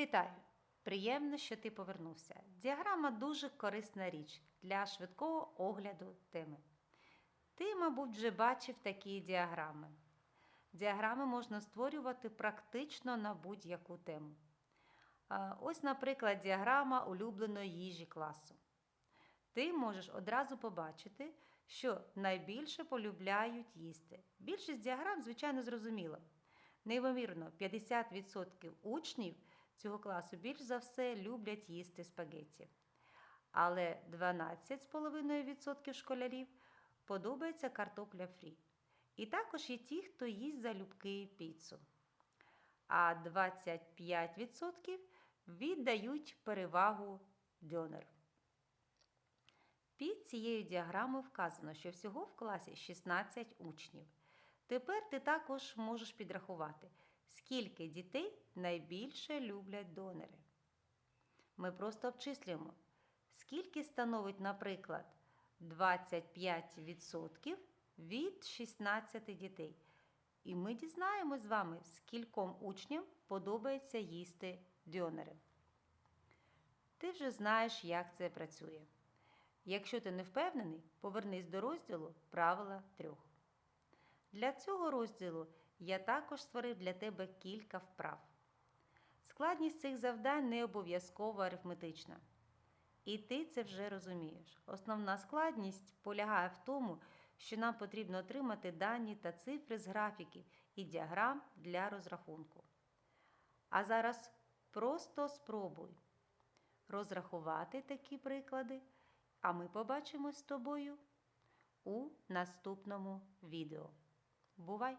Вітаю! Приємно, що ти повернувся. Діаграма дуже корисна річ для швидкого огляду теми. Ти, мабуть, вже бачив такі діаграми. Діаграми можна створювати практично на будь-яку тему. Ось, наприклад, діаграма улюбленої їжі класу. Ти можеш одразу побачити, що найбільше полюбляють їсти. Більшість діаграм, звичайно, зрозуміло. Неймовірно, 50% учнів цього класу більш за все люблять їсти спагетті. Але 12,5% школярів подобається картопля фрі. І також є ті, хто їсть залюбки піцу. А 25% віддають перевагу дьонер. Під цією діаграмою вказано, що всього в класі 16 учнів. Тепер ти також можеш підрахувати, скільки дітей найбільше люблять донори. Ми просто обчислюємо, скільки становить, наприклад, 25% від 16 дітей. І ми дізнаємось з вами, скільком учням подобається їсти дьонери. Ти вже знаєш, як це працює. Якщо ти не впевнений, повернись до розділу правила трьох. Для цього розділу я також створив для тебе кілька вправ. Складність цих завдань не обов'язково арифметична. І ти це вже розумієш. Основна складність полягає в тому, що нам потрібно отримати дані та цифри з графіків і діаграм для розрахунку. А зараз просто спробуй розрахувати такі приклади, а ми побачимось з тобою у наступному відео. Бувай!